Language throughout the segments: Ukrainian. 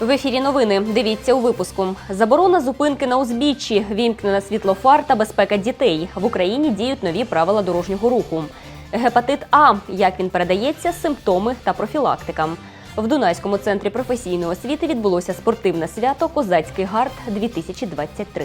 В ефірі новини. Дивіться у випуску. Заборона зупинки на узбіччі, вімкнена світлофар та безпека дітей. В Україні діють нові правила дорожнього руху. Гепатит А, як він передається, симптоми та профілактика. В Дунайському центрі професійної освіти відбулося спортивне свято Козацький гард 2023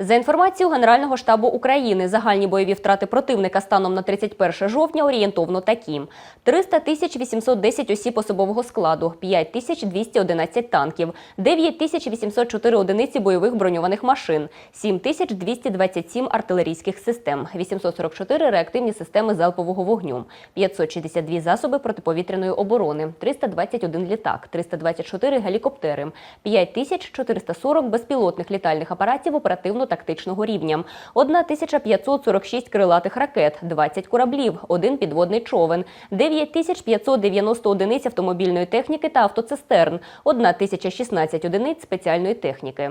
За інформацією Генерального штабу України, загальні бойові втрати противника станом на 31 жовтня орієнтовно такі: 300 тисяч 810 осіб особового складу, 5 тисяч 211 танків, 9 тисяч 804 одиниці бойових броньованих машин, 7 тисяч 227 артилерійських систем, 844 реактивні системи залпового вогню, 562 засоби протиповітряної оборони, 321 літак, 324 гелікоптери, 5440 безпілотних літальних апаратів оперативно-тактичного рівня, 1546 крилатих ракет, 20 кораблів, один підводний човен, 9590 одиниць автомобільної техніки та автоцистерн, 1016 одиниць спеціальної техніки.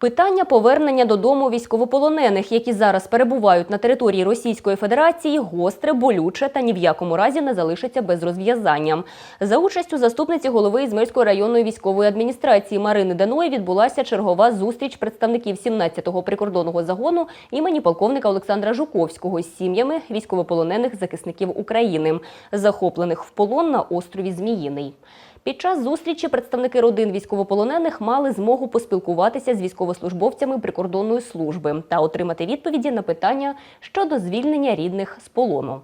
Питання повернення додому військовополонених, які зараз перебувають на території Російської Федерації, гостре, болюче та ні в якому разі не залишиться без розв'язання. За участю заступниці голови Ізмельської районної військової адміністрації Марини Даної відбулася чергова зустріч представників 17-го прикордонного загону імені полковника Олександра Жуковського з сім'ями військовополонених захисників України, захоплених в полон на острові Зміїний. Під час зустрічі представники родин військовополонених мали змогу поспілкуватися з військовослужбовцями прикордонної служби та отримати відповіді на питання щодо звільнення рідних з полону.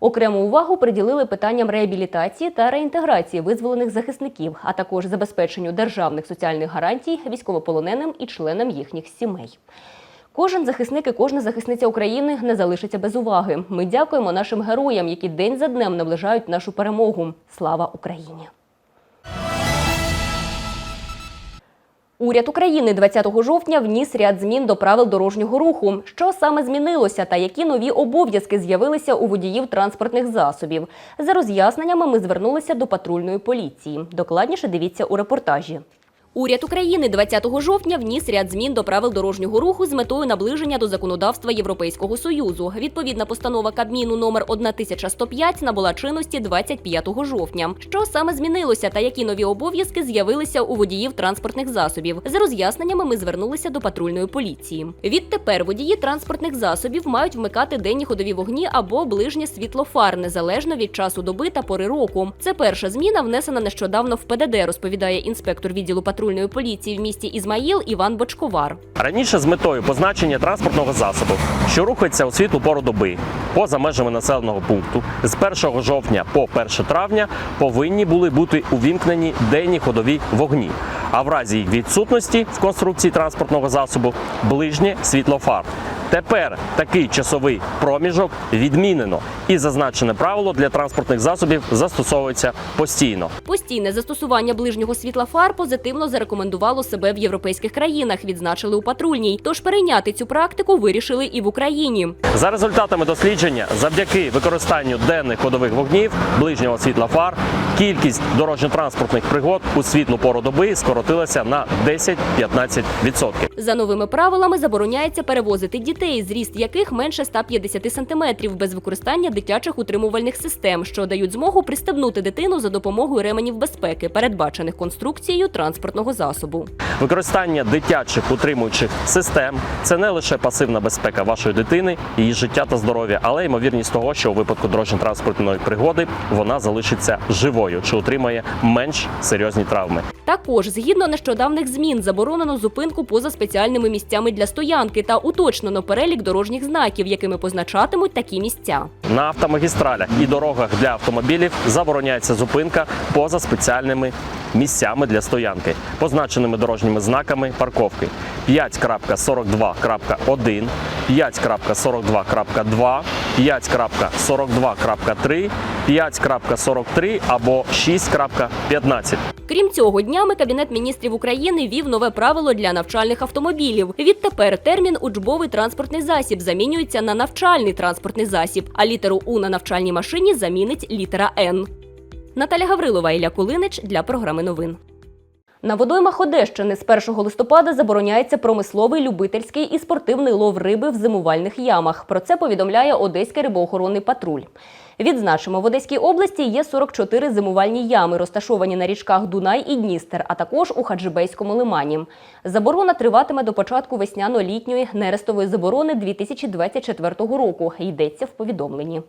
Окрему увагу приділили питанням реабілітації та реінтеграції визволених захисників, а також забезпеченню державних соціальних гарантій військовополоненим і членам їхніх сімей. Кожен захисник і кожна захисниця України не залишиться без уваги. Ми дякуємо нашим героям, які день за днем наближають нашу перемогу. Слава Україні! Уряд України 20 жовтня вніс ряд змін до правил дорожнього руху. Що саме змінилося та які нові обов'язки з'явилися у водіїв транспортних засобів? За роз'ясненнями ми звернулися до патрульної поліції. Докладніше дивіться у репортажі. Уряд України 20 жовтня вніс ряд змін до правил дорожнього руху з метою наближення до законодавства Європейського союзу. Відповідна постанова Кабміну номер 1105 набула чинності 25 жовтня. Що саме змінилося та які нові обов'язки з'явилися у водіїв транспортних засобів? За роз'ясненнями ми звернулися до патрульної поліції. Відтепер водії транспортних засобів мають вмикати денні ходові вогні або ближнє світло фар незалежно від часу доби та пори року. Це перша зміна, внесена нещодавно в ПДД, розповідає інспектор відділу патрульної поліції в місті Ізмаїл Іван Бочковар. Раніше з метою позначення транспортного засобу, що рухається у світлу пору доби, поза межами населеного пункту, з 1 жовтня по 1 травня повинні були бути увімкнені денні ходові вогні. А в разі їх відсутності в конструкції транспортного засобу ближнє світло фар. Тепер такий часовий проміжок відмінено, і зазначене правило для транспортних засобів застосовується постійно. Постійне застосування ближнього світла фар позитивно зарекомендувало себе в європейських країнах, відзначили у патрульній. Тож перейняти цю практику вирішили і в Україні. За результатами дослідження, завдяки використанню денних ходових вогнів ближнього світла фар, кількість дорожньо-транспортних пригод у світлу пору доби скоротилася на 10-15%. За новими правилами забороняється перевозити дітей, зріст яких менше 150 сантиметрів, без використання дитячих утримувальних систем, що дають змогу пристебнути дитину за допомогою ременів безпеки, передбачених конструкцією транспортного засобу. Використання дитячих утримуючих систем це не лише пасивна безпека вашої дитини, її життя та здоров'я, але ймовірність того, що у випадку дорожньо-транспортної пригоди вона залишиться живою чи отримає менш серйозні травми. Також, згідно нещодавних змін, заборонено зупинку поза спеціальними місцями для стоянки та уточнено перелік дорожніх знаків, якими позначатимуть такі місця. На автомагістралях і дорогах для автомобілів забороняється зупинка поза спеціальними місцями для стоянки, позначеними дорожніми знаками парковки 5.42.1, 5.42.2, 5.42.3, 5.43 або 6.15. Крім цього, днями Кабінет міністрів України вів нове правило для навчальних автомобілів. Відтепер термін учбовий транспортний засіб замінюється на навчальний транспортний засіб, а літеру У на навчальній машині замінить літера Н. Наталя Гаврилова, Ілля Кулинич для програми новин. На водоймах Одещини з 1 листопада забороняється промисловий, любительський і спортивний лов риби в зимувальних ямах. Про це повідомляє Одеський рибоохоронний патруль. Відзначимо, в Одеській області є 44 зимувальні ями, розташовані на річках Дунай і Дністер, а також у Хаджибейському лимані. Заборона триватиме до початку весняно-літньої нерестової заборони 2024 року. Йдеться в повідомленні.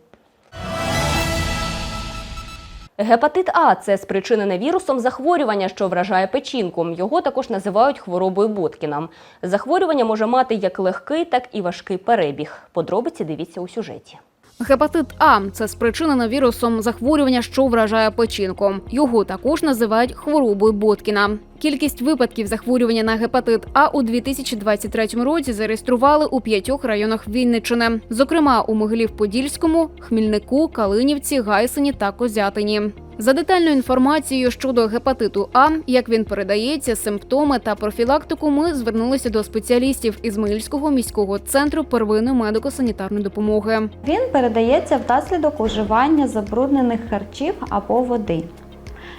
Гепатит А це спричинене вірусом захворювання, що вражає печінку. Його також називають хворобою Боткіна. Захворювання може мати як легкий, так і важкий перебіг. Подробиці дивіться у сюжеті. Гепатит А це спричинено вірусом захворювання, що вражає печінку. Його також називають хворобою Боткіна. Кількість випадків захворювання на гепатит А у 2023 році зареєстрували у п'ятьох районах Вінниччини, зокрема у Могилів-Подільському, Хмільнику, Калинівці, Гайсині та Козятині. За детальною інформацією щодо гепатиту А, як він передається, симптоми та профілактику, ми звернулися до спеціалістів Ізмаїльського міського центру первинної медико-санітарної допомоги. Він передається внаслідок уживання забруднених харчів або води.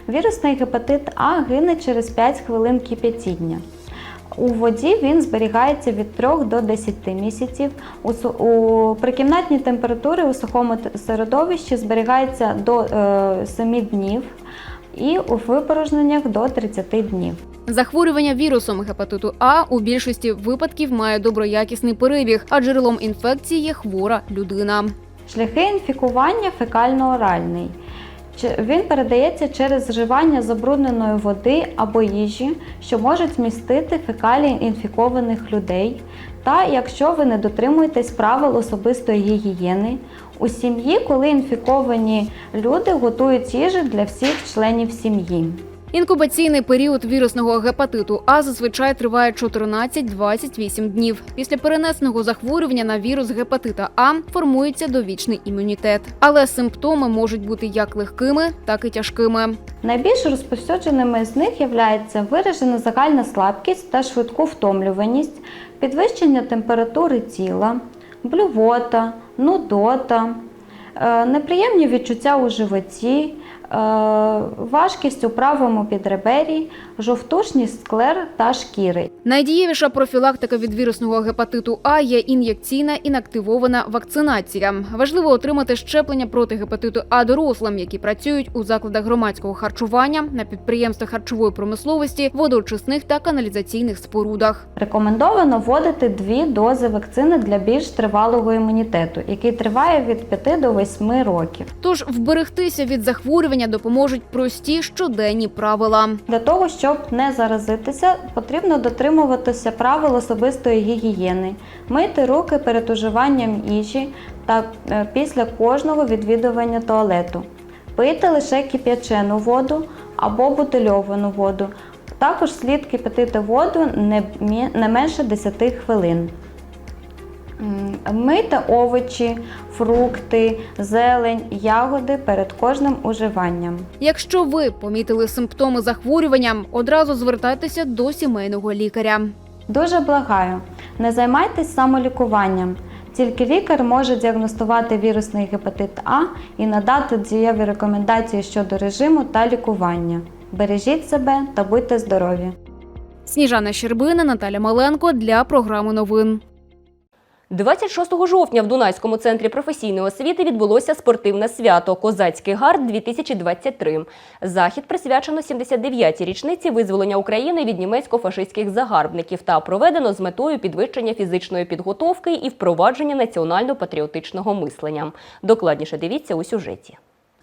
Вірусний гепатит А гине через 5 хвилин кип'ятіння. У воді він зберігається від 3 до 10 місяців. У, у прикімнатній температурі у сухому середовищі зберігається до е, 7 днів і у випорожненнях до 30 днів. Захворювання вірусом гепатиту А у більшості випадків має доброякісний перебіг, а джерелом інфекції є хвора людина. Шляхи інфікування фекально-оральний. Він передається через вживання забрудненої води або їжі, що можуть змістити фекалії інфікованих людей, та якщо ви не дотримуєтесь правил особистої гігієни. У сім'ї, коли інфіковані люди готують їжу для всіх членів сім'ї. Інкубаційний період вірусного гепатиту А зазвичай триває 14-28 днів. Після перенесеного захворювання на вірус гепатита А формується довічний імунітет. Але симптоми можуть бути як легкими, так і тяжкими. Найбільш розповсюдженими з них являються виражена загальна слабкість та швидку втомлюваність, підвищення температури тіла, блювота, нудота, е, неприємні відчуття у животі, важкість у правому підребері, жовтушність склер та шкіри. Найдієвіша профілактика від вірусного гепатиту А є ін'єкційна інактивована вакцинація. Важливо отримати щеплення проти гепатиту А дорослим, які працюють у закладах громадського харчування, на підприємствах харчової промисловості, водоочисних та каналізаційних спорудах. Рекомендовано вводити дві дози вакцини для більш тривалого імунітету, який триває від 5 до 8 років. Тож вберегтися від захворювання допоможуть прості щоденні правила. Для того, щоб не заразитися, потрібно дотримуватися правил особистої гігієни, мити руки перед уживанням їжі та е, після кожного відвідування туалету, пити лише кип'ячену воду або бутильовану воду. Також слід кипятити воду не менше 10 хвилин. Мийте овочі, фрукти, зелень, ягоди перед кожним уживанням. Якщо ви помітили симптоми захворювання, одразу звертайтеся до сімейного лікаря. Дуже благаю, не займайтесь самолікуванням. Тільки лікар може діагностувати вірусний гепатит А і надати дієві рекомендації щодо режиму та лікування. Бережіть себе та будьте здорові! Сніжана Щербина, Наталя Маленко для програми новин. 26 жовтня в Дунайському центрі професійної освіти відбулося спортивне свято Козацький гард 2023 Захід присвячено 79-й річниці визволення України від німецько-фашистських загарбників та проведено з метою підвищення фізичної підготовки і впровадження національно-патріотичного мислення. Докладніше дивіться у сюжеті.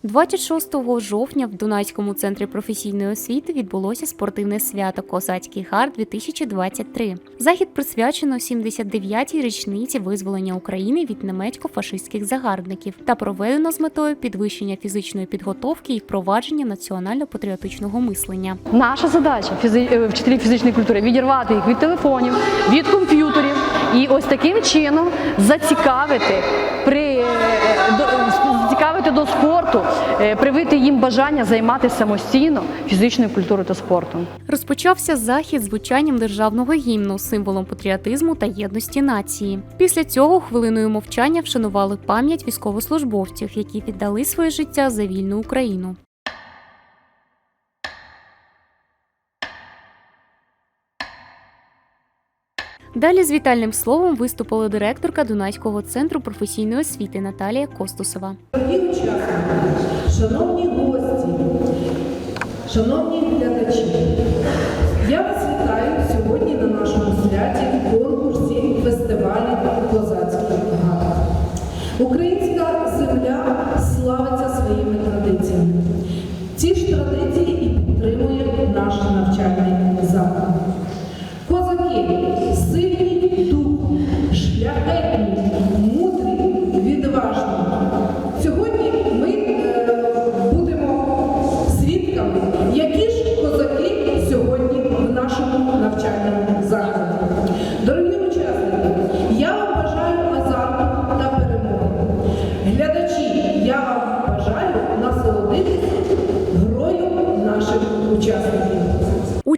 26 жовтня в Дунайському центрі професійної освіти відбулося спортивне свято Козацький гард 2023 Захід присвячено 79-й річниці визволення України від німецько-фашистських загарбників та проведено з метою підвищення фізичної підготовки і впровадження національно-патріотичного мислення. Наша задача е, вчителів фізичної культури відірвати їх від телефонів, від комп'ютерів і ось таким чином зацікавити при е, до, спорту, е, привити їм бажання займатися самостійно фізичною культурою та спортом. Розпочався захід звучанням державного гімну, символом патріотизму та єдності нації. Після цього хвилиною мовчання вшанували пам'ять військовослужбовців, які віддали своє життя за вільну Україну. Далі з вітальним словом виступила директорка Дунайського центру професійної освіти Наталія Костусова. Дорогі учасники, шановні гості, шановні глядачі, я вас вітаю сьогодні на нашому святі,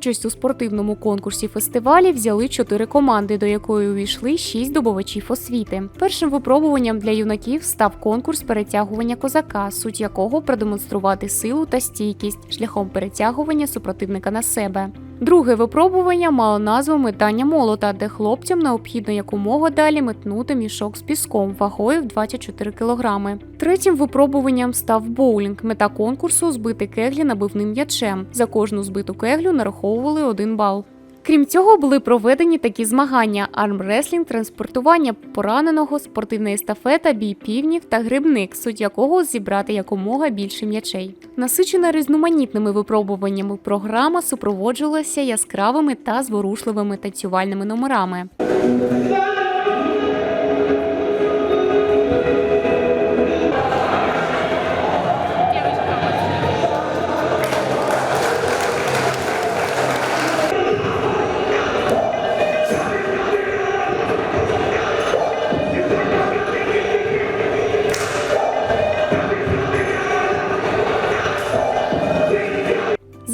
Участь у спортивному конкурсі фестивалі взяли чотири команди, до якої увійшли шість добувачів освіти. Першим випробуванням для юнаків став конкурс перетягування козака, суть якого продемонструвати силу та стійкість шляхом перетягування супротивника на себе. Друге випробування мало назву метання молота, де хлопцям необхідно якомога далі метнути мішок з піском вагою в 24 кілограми. Третім випробуванням став боулінг. Мета конкурсу збити кеглі набивним м'ячем. За кожну збиту кеглю нараховували один бал. Крім цього, були проведені такі змагання: армреслінг, транспортування пораненого, спортивна естафета, бій півнів та грибник, суть якого зібрати якомога більше м'ячей. Насичена різноманітними випробуваннями програма супроводжувалася яскравими та зворушливими танцювальними номерами.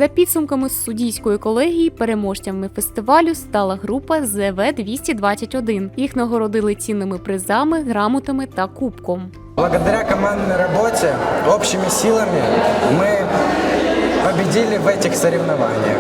За підсумками суддійської колегії, переможцями фестивалю стала група ЗВ 221 Їх нагородили цінними призами, грамотами та кубком. Благодаря командной работе, общими силами мы победили в этих соревнованиях.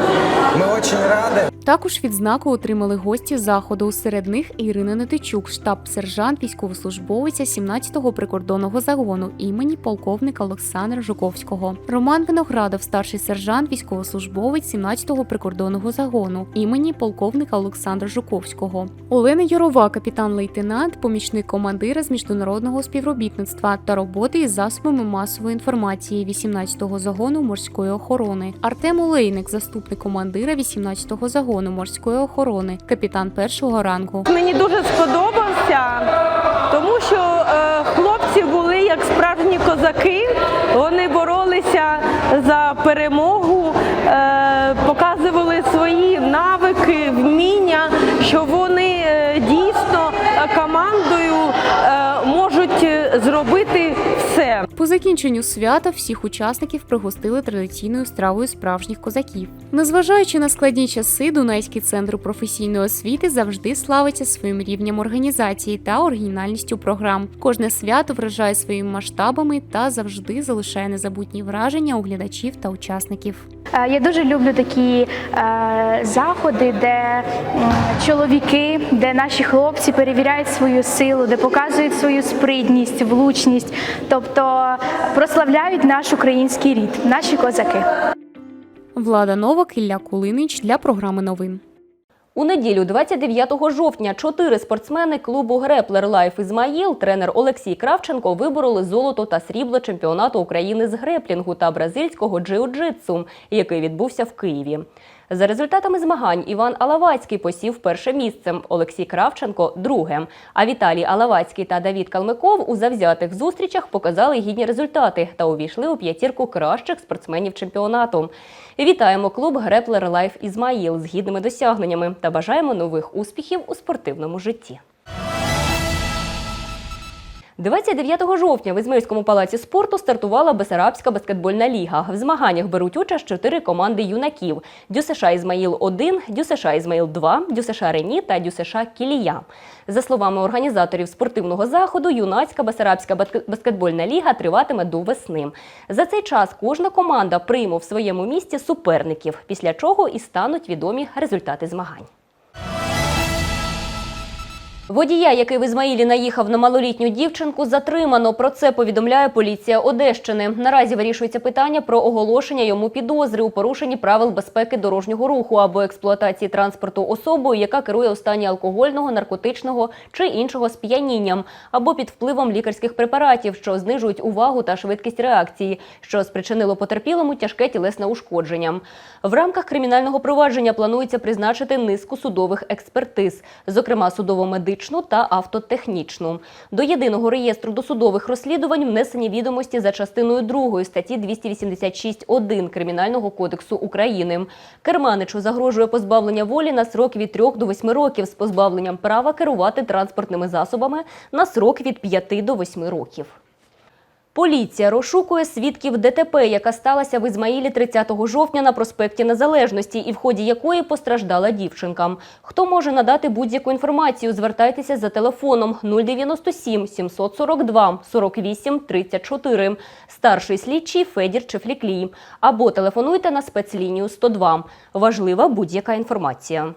Мы очень рады. також відзнаку отримали гості заходу. Серед них Ірина Нетичук, штаб-сержант військовослужбовиця 17-го прикордонного загону імені полковника Олександра Жуковського. Роман Виноградов, старший сержант, військовослужбовець 17-го прикордонного загону імені полковника Олександра Жуковського. Олена Юрова, капітан-лейтенант, помічник командира з міжнародного співробітництва та роботи із засобами масової інформації 18-го загону морської охорони. Артем Олейник, заступник командира 18-го загону морської охорони, капітан першого рангу. Мені дуже сподобався, тому що е, хлопці були як справжні козаки. Вони боролися за перемогу, е, показували свої навики, вміння, що вони закінченню свята всіх учасників пригостили традиційною стравою справжніх козаків. Незважаючи на складні часи, Дунайський центр професійної освіти завжди славиться своїм рівнем організації та оригінальністю програм. Кожне свято вражає своїми масштабами та завжди залишає незабутні враження у глядачів та учасників. Е, Я дуже люблю такі е, заходи, де м, чоловіки, де наші хлопці перевіряють свою силу, де показують свою спритність, влучність, тобто прославляють наш український рід, наші козаки. Влада Новак, Ілля Кулинич для програми новин. У неділю, 29 жовтня, чотири спортсмени клубу Греплер Лайф Ізмаїл, тренер Олексій Кравченко вибороли золото та срібло чемпіонату України з греплінгу та бразильського джиу-джитсу, який відбувся в Києві. За результатами змагань Іван Алавацький посів перше місце, Олексій Кравченко друге. А Віталій Алавацький та Давід Калмиков у завзятих зустрічах показали гідні результати та увійшли у п'ятірку кращих спортсменів чемпіонату. Вітаємо клуб Греплер Лайф Ізмаїл з гідними досягненнями та бажаємо нових успіхів у спортивному житті. 29 жовтня в Ізмаїльському палаці спорту стартувала Бесарабська баскетбольна ліга. В змаганнях беруть участь чотири команди юнаків: ДЮСШ Ізмаїл 1, ДЮСШ Ізмаїл 2, ДЮСШ Рені та ДЮСШ Кілія. За словами організаторів спортивного заходу, юнацька Бесарабська баске- баскетбольна ліга триватиме до весни. За цей час кожна команда прийме в своєму місті суперників, після чого і стануть відомі результати змагань. Водія, який в Ізмаїлі наїхав на малолітню дівчинку, затримано. Про це повідомляє поліція Одещини. Наразі вирішується питання про оголошення йому підозри у порушенні правил безпеки дорожнього руху або експлуатації транспорту особою, яка керує у стані алкогольного, наркотичного чи іншого сп'янінням, або під впливом лікарських препаратів, що знижують увагу та швидкість реакції, що спричинило потерпілому тяжке тілесне ушкодження. В рамках кримінального провадження планується призначити низку судових експертиз, зокрема судово-медичну та автотехнічну. До єдиного реєстру досудових розслідувань внесені відомості за частиною 2 статті 286.1 Кримінального кодексу України. Керманичу загрожує позбавлення волі на срок від 3 до 8 років з позбавленням права керувати транспортними засобами на срок від 5 до 8 років. Поліція розшукує свідків ДТП, яка сталася в Ізмаїлі 30 жовтня на проспекті Незалежності, і в ході якої постраждала дівчинка. Хто може надати будь-яку інформацію? Звертайтеся за телефоном 097 742 48 34. Старший слідчий Федір Чефліклій. Або телефонуйте на спецлінію 102. Важлива будь-яка інформація.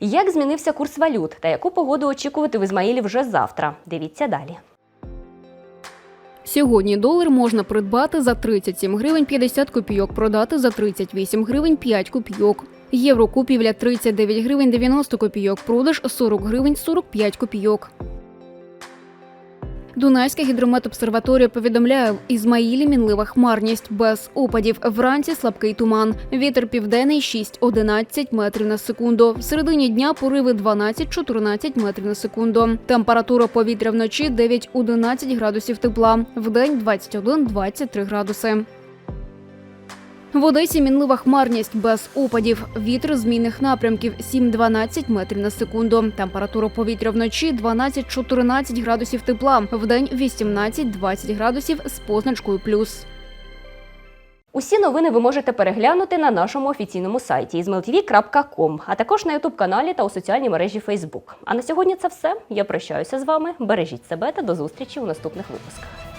Як змінився курс валют та яку погоду очікувати в Ізмаїлі вже завтра? Дивіться далі. Сьогодні долар можна придбати за 37 гривень 50 копійок, продати за 38 гривень 5 копійок. Євро купівля 39 гривень 90 копійок, продаж 40 гривень 45 копійок. Дунайська гідрометобсерваторія повідомляє, в Ізмаїлі мінлива хмарність без опадів. Вранці слабкий туман. Вітер південний 6-11 метрів на секунду. В середині дня пориви 12-14 метрів на секунду. Температура повітря вночі 9-11 градусів тепла. Вдень 21-23 градуси. В Одесі мінлива хмарність без опадів. Вітер змінних напрямків 7-12 метрів на секунду. Температура повітря вночі 12-14 градусів тепла. Вдень 18-20 градусів з позначкою плюс. Усі новини ви можете переглянути на нашому офіційному сайті izmailtv.com, а також на ютуб-каналі та у соціальній мережі Facebook. А на сьогодні це все. Я прощаюся з вами. Бережіть себе та до зустрічі у наступних випусках.